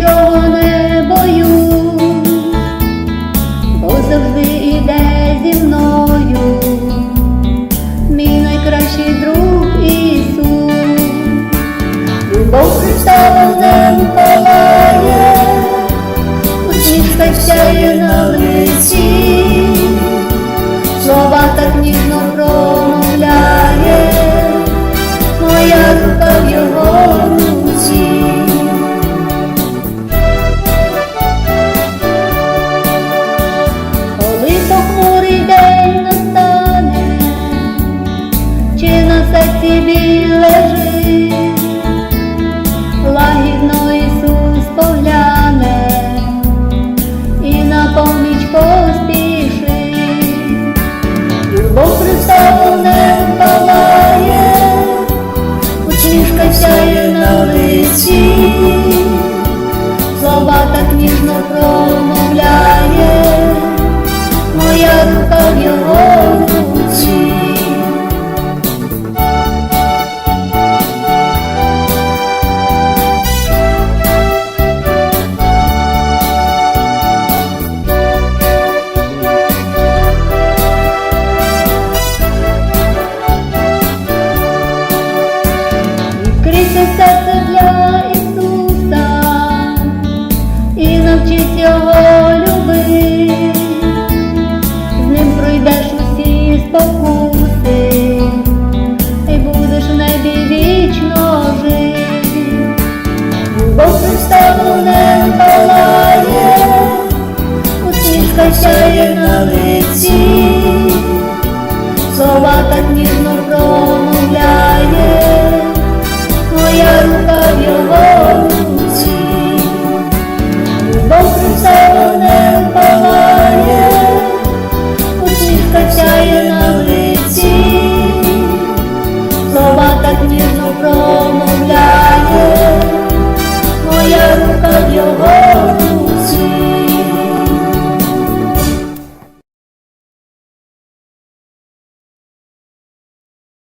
you're one of так ніжно промовляє, і навчись його любити, з ним пройдеш усі спокуси, і будеш в небі вічно жити. бо Христа не палає, усмішка сяє на лиці,